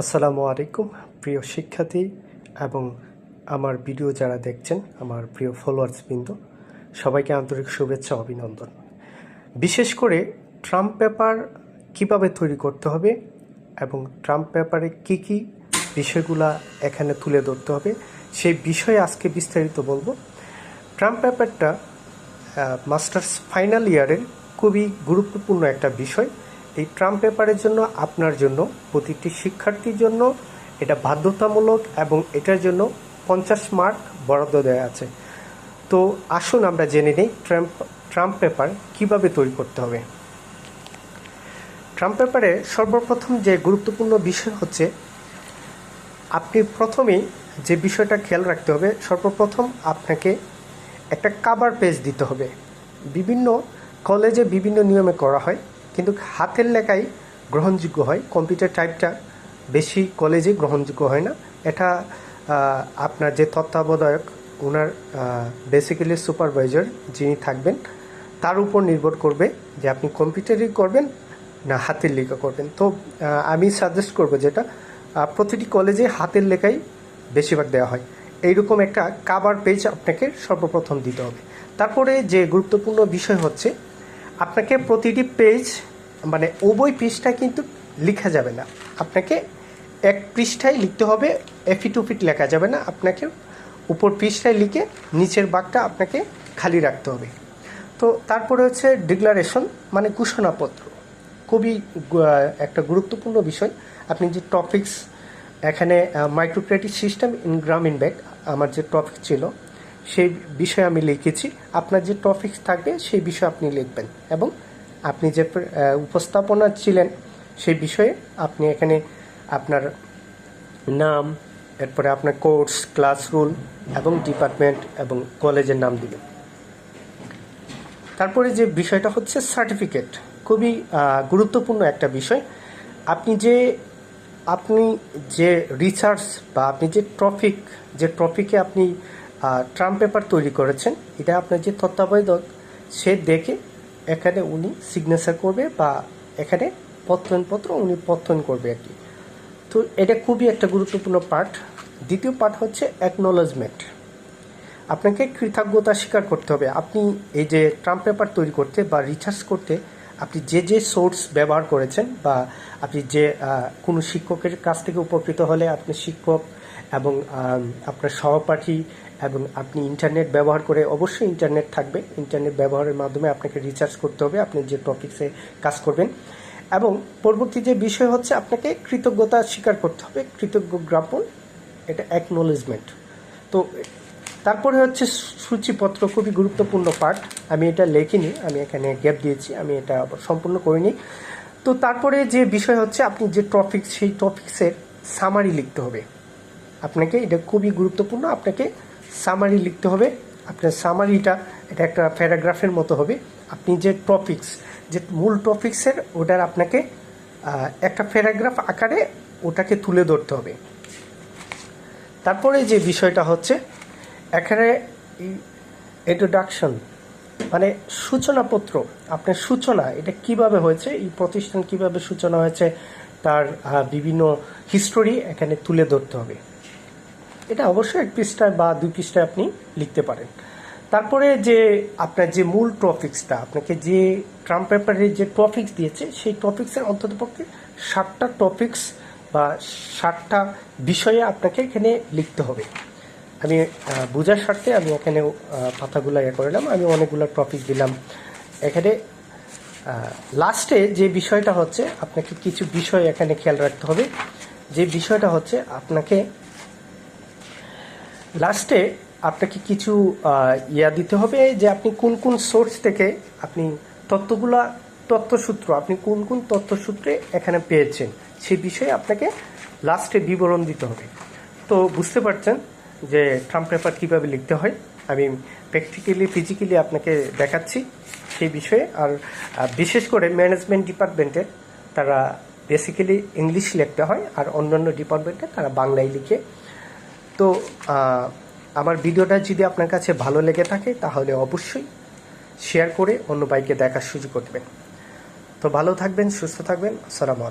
আসসালামু আলাইকুম, প্রিয় শিক্ষার্থী এবং আমার ভিডিও যারা দেখছেন, আমার প্রিয় ফলোয়ার্স বৃন্দ, সবাইকে আন্তরিক শুভেচ্ছা, অভিনন্দন। বিশেষ করে ট্রাম্প পেপার কীভাবে তৈরি করতে হবে এবং ট্রাম্প পেপারে কি কি বিষয়গুলা এখানে তুলে ধরতে হবে, সেই বিষয়ে আজকে বিস্তারিত বলব। ট্রাম্প পেপারটা মাস্টার্স ফাইনাল ইয়ারের খুবই গুরুত্বপূর্ণ একটা বিষয়। এই ট্রাম্প পেপারের জন্য, আপনার জন্য, প্রতিটি শিক্ষার্থীর জন্য এটা বাধ্যতামূলক এবং এটার জন্য পঞ্চাশ মার্ক বরাদ্দ দেওয়া আছে। তো আসুন আমরা জেনে নিই ট্রাম্প ট্রাম্প পেপার কীভাবে তৈরি করতে হবে। ট্রাম্প পেপারে সর্বপ্রথম যে গুরুত্বপূর্ণ বিষয় হচ্ছে, আপনি প্রথমেই যে বিষয়টা খেয়াল রাখতে হবে, সর্বপ্রথম আপনাকে একটা কাভার পেজ দিতে হবে। বিভিন্ন কলেজে বিভিন্ন নিয়মে করা হয়। কিন্তু হাতের লেখাই গ্রহণযোগ্য হয় কম্পিউটার টাইপটা বেশি কলেজে গ্রহণযোগ্য হয় না। এটা আপনার যে তত্ত্বাবধায়ক ওনার বেসিক্যালি সুপারভাইজার যিনি থাকবেন, তার উপর নির্ভর করবে যে আপনি কম্পিউটারই করবেন না হাতের লেখা করবেন। তো আমি সাজেস্ট করব যেটা প্রতিটি কলেজে হাতের লেখাই বেশিরভাগ দেওয়া হয়। এইরকম একটা কাবার পেজ আপনাকে সর্বপ্রথম দিতে হবে। তারপরে যে গুরুত্বপূর্ণ বিষয় হচ্ছে, আপনাকে প্রতিটি পেজ মানে উভয় পৃষ্ঠা কিন্তু লেখা যাবে না। আপনাকে এক পৃষ্ঠায় লিখতে হবে এফি টু ফিট লেখা যাবে না। আপনাকে উপর পৃষ্ঠায় লিখে নিচের বাঘটা আপনাকে খালি রাখতে হবে। তো তারপরে হচ্ছে ডিক্লারেশন মানে ঘোষণাপত্র। খুবই একটা গুরুত্বপূর্ণ বিষয়। আপনি যে টপিকস এখানে microcredit system in Grameen bank আমার যে টপিক ছিল, সেই বিষয়ে আমি লিখেছি। আপনার যে টপিক থাকবে, সেই বিষয়ে আপনি লিখবেন। এবং আপনি যে উপস্থাপনা ছিলেন সেই বিষয়ে আপনি এখানে আপনার নাম, এরপরে আপনার কোর্স, ক্লাস রুল এবং ডিপার্টমেন্ট এবং কলেজের নাম দিবেন তারপরে যে বিষয়টা হচ্ছে সার্টিফিকেট, খুবই গুরুত্বপূর্ণ একটা বিষয়। আপনি যে আপনি যে রিসার্চ বা আপনি যে টপিক যে টপিকে আপনি ট্রাম্প পেপার তৈরি করেছেন, এটা আপনার যে তত্ত্বাবধায়ক, সে দেখে এখানে উনি সিগনেচার করবে বা এখানে পত্তনপত্র উনি পত্তন করবে আর কি। তো এটা খুবই একটা গুরুত্বপূর্ণ পার্ট দ্বিতীয় পার্ট হচ্ছে অ্যাকনোলজমেন্ট আপনাকে কৃতজ্ঞতা স্বীকার করতে হবে। আপনি এই যে ট্রাম্প পেপার তৈরি করতে বা রিসার্চ করতে আপনি যে যে সোর্স ব্যবহার করেছেন বা আপনি যে কোনো শিক্ষকের কাছ থেকে উপকৃত হলে আপনি শিক্ষক এবং আপনার সহপাঠী এবং আপনি ইন্টারনেট ব্যবহার করে অবশ্যই ইন্টারনেট থাকবে। ইন্টারনেট ব্যবহারের মাধ্যমে আপনাকে রিচার্জ করতে হবে। আপনি যে টপিক্সে কাজ করবেন। এবং পরবর্তী যে বিষয় হচ্ছে, আপনাকে কৃতজ্ঞতা স্বীকার করতে হবে। কৃতজ্ঞ জ্ঞাপন, এটা অ্যাকনোলেজমেন্ট তো তারপরে হচ্ছে সূচিপত্র, খুবই গুরুত্বপূর্ণ পার্ট আমি এটা লেখিনি, আমি এখানে গ্যাপ দিয়েছি, আমি এটা সম্পূর্ণ করিনি। তো তারপরে যে বিষয় হচ্ছে, আপনি যে টপিক সেই টপিক্সের সামারি লিখতে হবে। আপনাকে এটা খুবই গুরুত্বপূর্ণ, আপনাকে সামারি লিখতে হবে। আপনার সামারিটা এটা একটা প্যারাগ্রাফের মতো হবে। আপনি যে টপিক্স যে মূল টপিক্সের ওটার আপনাকে একটা প্যারাগ্রাফ আকারে ওটাকে তুলে ধরতে হবে। তারপরে যে বিষয়টা হচ্ছে, এখানে ইন্ট্রোডাকশন মানে সূচনাপত্র, আপনার সূচনা, এটা কীভাবে হয়েছে, এই প্রতিষ্ঠান কীভাবে সূচনা হয়েছে, তার বিভিন্ন হিস্টোরি এখানে তুলে ধরতে হবে। এটা অবশ্যই এক পৃষ্ঠায় বা দুই পৃষ্ঠায় আপনি লিখতে পারেন। তারপরে যে আপনার যে মূল টপিক্সটা আপনাকে যে ট্রাম্প পেপারে যে টপিক্স দিয়েছে, সেই টপিক্সের অন্ততপক্ষে ষাটটা টপিক্স বা ষাটটা বিষয়ে আপনাকে এখানে লিখতে হবে। আমি বোঝার স্বার্থে আমি এখানে পাতাগুলো ইয়ে করলাম আমি অনেকগুলো টপিক দিলাম। এখানে লাস্টে যে বিষয়টা হচ্ছে, আপনাকে কিছু বিষয় এখানে খেয়াল রাখতে হবে। যে বিষয়টা হচ্ছে, আপনাকে লাস্টে আপনাকে কিছু ইয়া দিতে হবে যে আপনি কোন কোন সোর্স থেকে আপনি তথ্যগুলা তথ্যসূত্র আপনি কোন কোন তথ্যসূত্রে এখানে পেয়েছেন, সে বিষয়ে আপনাকে লাস্টে বিবরণ দিতে হবে। তো বুঝতে পারছেন যে ট্রাম্প পেপার কীভাবে লিখতে হয়? আমি প্র্যাকটিক্যালি ফিজিক্যালি আপনাকে দেখাচ্ছি সেই বিষয়ে। আর বিশেষ করে ম্যানেজমেন্ট ডিপার্টমেন্টে তারা বেসিক্যালি ইংলিশ লিখতে হয়, আর অন্যান্য ডিপার্টমেন্টে তারা বাংলায় লিখে তো আমার ভিডিওটা যদি আপনার কাছে ভালো লেগে থাকে, তাহলে অবশ্যই শেয়ার করে অন্য বাইকে দেখার সুযোগ করবেন। তো ভালো থাকবেন, সুস্থ থাকবেন, আসসালামু আলাইকুম।